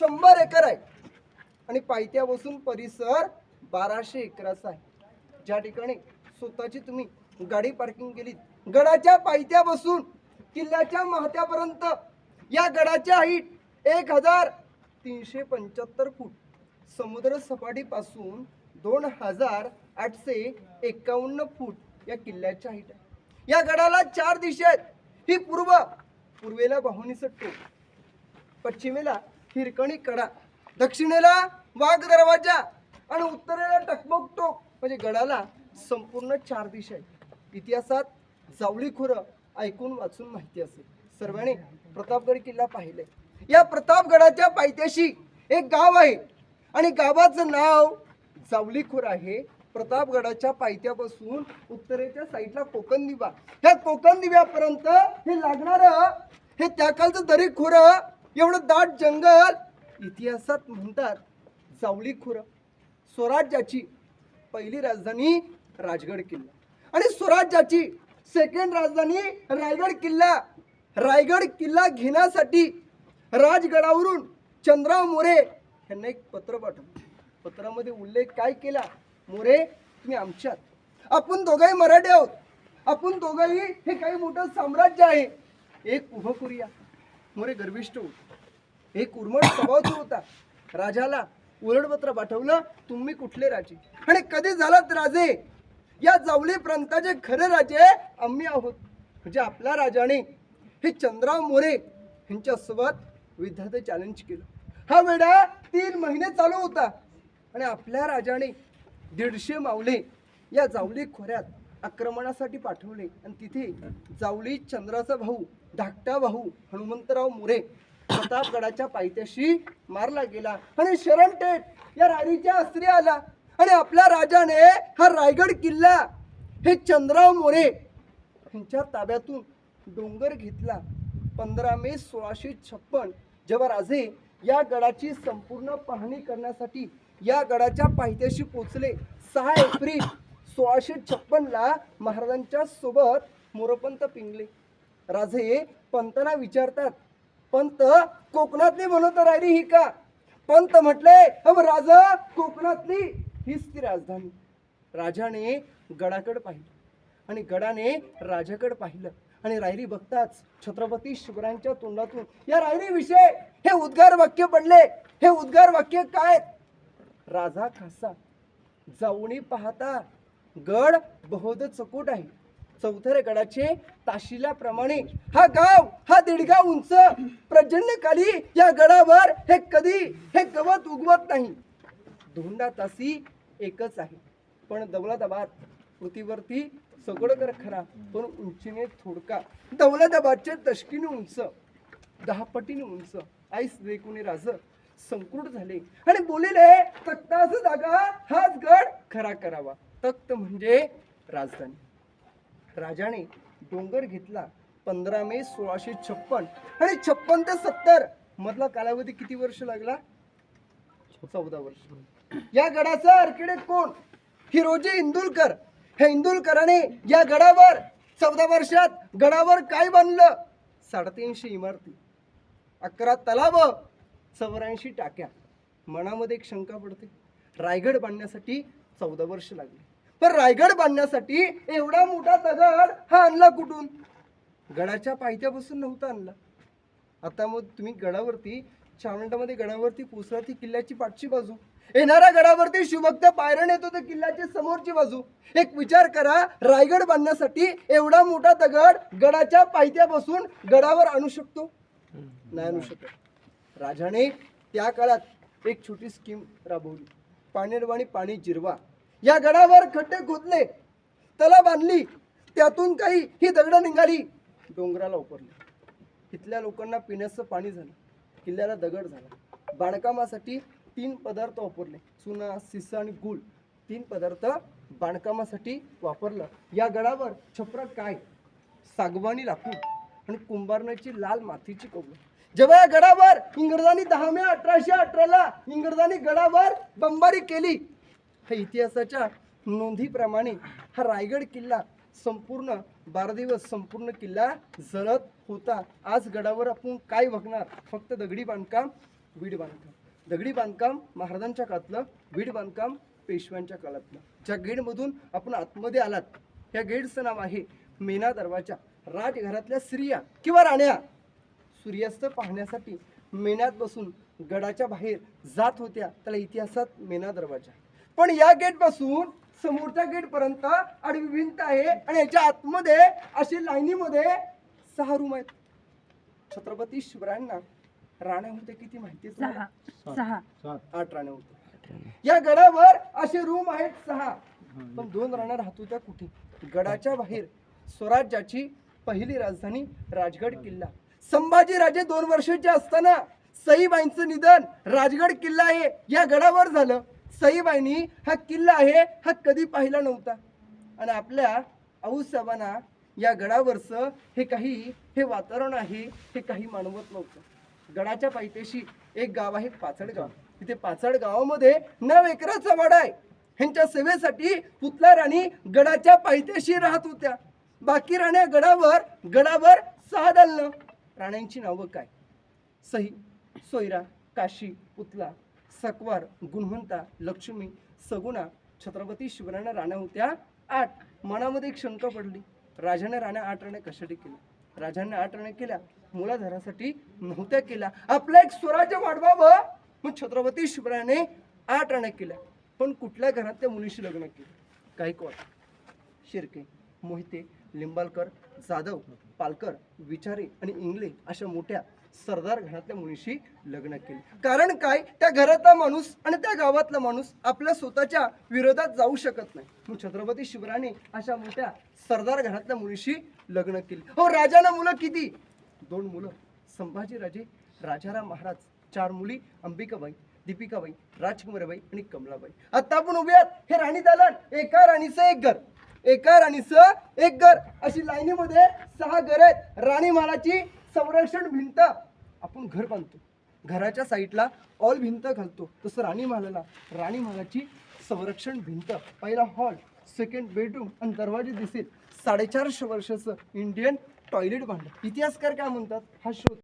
शंभर एकर आहे. आणि पायथ्या बसून परिसर बाराशे एकराचा आहे. ज्या ठिकाणी स्वतःची तुम्ही गाडी पार्किंग केली गडाच्या पायथ्या बसून किल्ल्याच्या महत्यापर्यंत या गडाच्या हाईट एक हजार तीनशे पंच्याहत्तर फूट. समुद्र सपाटीपासून दोन हजार आठशे एकावन्न फूट या किल्ल्याच्या हाईट आहे. या गडाला चार दिशा आहेत. ही पूर्व पूर्वेला बाहुनीचं टोक पश्चिमेला हिरकणी कडा. दक्षिणेला वाघ दरवाजा आणि उत्तरेला टकमक टोक. म्हणजे गडाला संपूर्ण चार दिशा आहेत. इतिहासात जावळी खुरं ऐकून वाचून माहिती असेल. सर्वांनी प्रतापगड किल्ला पाहिले या प्रतापगडाच्या पायथ्याशी एक गाव आहे. आणि गावाचं नाव जावली खुर आहे. प्रतापगडाच्या पायथ्यापासून उत्तरेच्या साईडला कोकण दिवा. ह्या कोकण दिव्यापर्यंत हे लागणारं हे त्या कालचं दरी खुरं एवढं दाट जंगल. इतिहासात म्हणतात जावली खुरं. स्वराज्याची पहिली राजधानी राजगड किल्ला. आणि स्वराज्याची सेकंड राजधानी रायगड किल्ला. रायगड किल्ला घेण्यासाठी राजगडावरून चंद्रा मोरे यांना एक पत्र पाठवलं. पत्रामध्ये उल्लेख काय केला? मोरे तुम्ही आमच्यात. आपण दोघंही मराठी आहोत. आपण दोघंही हे काही मोठं साम्राज्य आहे. एक उभं करूया. मोरे गर्विष्ट होते. एक उर्मट स्वभावच होता राजाला उलटपत्र पाठवलं तुम्ही कुठले राजे? आणि कधी झालात राजे? या जावली प्रांताचे खरे राजे आम्ही आहोत. म्हणजे आपल्या राजाने हे चंद्रराव मोरे यांच्यासोबत विद्यार्थी चॅलेंज केलं. हा वेळा तीन महिने चालू होता. आणि आपल्या राजाने दीडशे मावले या जावली खोऱ्यात आक्रमणासाठी पाठवले. आणि तिथे जावली चंद्राचा भाऊ धाकटा भाऊ हनुमंतराव मोरे प्रतापगडाच्या पायथ्याशी मारला गेला. आणि शरणटेट या राणीच्या अस्त्री आला. आणि आपल्या राजाने हा रायगड किल्ला हे चंद्राव मोरे यांच्या ताब्यातून डोंगर घेतला. पंधरा मे सोळाशे छप्पन जेव्हा राजे या गडाची संपूर्ण पाहणी करण्यासाठी या गडाच्या पायथ्याशी पोचले सहा एप्रिल सोळाशे छप्पनला महाराजांच्या सोबत मोरपंत पिंगले. राजे पंतना विचारतात पंत कोकणातली म्हणत राहिली ही का? पंत म्हटले अव राजा कोकणातली हीच ती राजधानी. राजाने गडाकडे पाहिलं आणि गडाने राजाकडे पाहिलं आणि रायरी बघताच छत्रपती शिवरायांच्या तोंडातून या रायरी विषय हे उद्गार वाक्य पडले हे उद्गार वाक्य काय? राजा खासा जाऊनी पाहता गड बहोद चकोट आहे. चौथरे गडाचे ताशिलाप्रमाणे हा गाव हा दीडगाव उंच. प्रजन्यकाली या गडावर हे कधी हे गवत उगवत नाही. धोंडा तासी एकच आहे. पण दौलताबाद पृथ्वीवरती सगळं खरा पण उंचीने थोडका. दौलताबादचे तशकीने उंच दहा पटीने उंच आईस रेकुने राज संकृट झाले. आणि बोलेले तक्ताच जागा हाच गड खरा करावा. तख्त म्हणजे राजधानी. राजाने डोंगर घेतला पंधरा मे सोळाशे छप्पन. आणि छप्पन ते सत्तर. मधला कालावधी किती वर्ष लागला? चौदा वर्ष. या गडाचा अर्किडेट कोण? हिरोजी इंदुलकर. हे इंदुलकराने या गडावर चौदा वर्षात गडावर काय बांधलं? साडेतीनशे इमारती. अकरा तलाव चौऱ्याऐंशी टाक्या. मनामध्ये एक शंका पडते. रायगड बांधण्यासाठी चौदा वर्ष लागली. पण रायगड बांधण्यासाठी एवढा मोठा दगड हा आणला कुठून? गडाच्या पायथ्यापासून नव्हता आणला. आता मग तुम्ही गडावरती चार मिनिटामध्ये गडावरती पोचला ती किल्ल्याची पाठची बाजू. येणाऱ्या गडावरती शिवभक्त पायरण येतो तर किल्ल्याची समोरची बाजू. एक विचार करा रायगड बांधण्यासाठी एवढा मोठा दगड गडाच्या पायथ्यापासून गडावर आणू शकतो? नाही आणू शकत. राजाने त्या काळात एक छोटी स्कीम राबवली. पाणीरवाणी पाणी जिरवा. या गडावर खड्डे खोदले तला बांधली त्यातून काही ही दगडं निघाली. डोंगराला उपरली इथल्या लोकांना पिण्याचं पाणी झालं. किल्ल्याला दगड झाला. बांधकामासाठी तीन पदार्थ वापरले. चुना सिसा आणि गुळ. तीन पदार्थ बांधकामासाठी वापरलं. या गडावर छपरा काय? सागवानी लाकूड आणि कुंभारण्याची लाल मातीची कौल जेव्हा या गडावर इंग्रजांनी दहा मे अठराशे अठराला इंग्रजांनी गडावर बंबारी केली इतिहासाच्या नोंदीप्रमाणे हा रायगड किल्ला संपूर्ण बारा दिवस संपूर्ण किल्ला जळत होता. आज गडावर आपण काय बघणार? फक्त दगडी बांधकाम वीड बांधकाम. दगडी बांधकाम महाराजांच्या काळातलं वीड बांधकाम पेशव्यांच्या काळातलं. ज्या गेटमधून आपण आतमध्ये आलात या गेटचं नाव आहे मेना दरवाजा. राजघरातल्या स्त्रिया किंवा राण्या. सूर्यास्त पाहण्यासाठी मेण्यात बसून गडाच्या बाहेर जात होत्या. त्याला इतिहासात मेना दरवाजा. पण या गेटपासून समोरच्या गेट पर्यंत आडवी भिंत आहे आणि याच्या आतमध्ये अशी लाईनीमध्ये सहा रूम आहेत. छत्रपती शिवरायांना राण्या होते किती माहिती आहे तुम्हाला? सहा. सहा. आठ राण्या होत्या या गडावर असे रूम आहेत सहा. पण दोन राण्या राहत होत्या कुठे? गडाच्या बाहेर. स्वराज्याची पहिली राजधानी राजगड किल्ला. संभाजी राजे दोन वर्षाचे असताना सईबाईंचं निधन राजगड किल्ला आहे या गडावर झालं. सईबाईंनी हा किल्ला आहे हा कधी पाहिला नव्हता. आणि आपल्या आऊसाहेबांना या गडावरचं हे काही हे वातावरण आहे हे काही मानवत नव्हतं. गडाच्या पायथ्याशी एक गाव आहे पाचडगाव. तिथे पाचड गावामध्ये नव एकराचा वाडा आहे. ह्यांच्या सेवेसाठी पुतला राणी गडाच्या पायथ्याशी राहत होत्या. बाकी राण्या गडावर गडावर सहा दालनं राण्यांची नावं काय? सही सोयरा काशी पुतला. सकवार गुणवंता लक्ष्मी सगुणा छत्रपती शिवरायांना राण्या होत्या आठ. मनामध्ये एक शंका पडली. राजाने राण्या आठ राण्या कशासाठी केल्या? राजाने आठ राण्या केल्या. मुलाधारासाठी नव्हत्या केल्या. आपला एक स्वराज्य वाढवावं मग छत्रपती शिवरायाने आठ राण्या केल्या. पण कुठल्या घरात त्या मुलीशी लग्न केलं? गायकवाड शिर्के मोहिते लिंबालकर जाधव पालकर विचारे आणि इंगले अशा मोठ्या सरदार घरातल्या मुलीशी लग्न केले. कारण काय? त्या घरातला माणूस आणि त्या गावातला माणूस आपल्या स्वतःच्या विरोधात जाऊ शकत नाही. मग छत्रपती शिवराने अशा मोठ्या सरदार घरातल्या मुलीशी लग्न केले. हो राजाला मुलं किती? दोन मुलं. संभाजीराजे राजाराम महाराज चार मुली अंबिकाबाई दीपिकाबाई राजकुमारबाई आणि कमलाबाई. आता आपण उभे आहात हे राणी दालन एका राणीचं एक घर. एका राणीचं एक घर. अशी लाईनीमध्ये सहा घर आहेत. राणी महाराजची संरक्षण भिंत आपण घर बांधतो. घराच्या साईडला ऑल भिंत घालतो. तसं राणी महालाला राणी महालाची संरक्षण भिंत. पहिला हॉल सेकंड बेडरूम आणि दरवाजे दिसेल. साडेचारशे वर्षाचं इंडियन टॉयलेट बांधलं. इतिहासकार काय म्हणतात? हा शोध.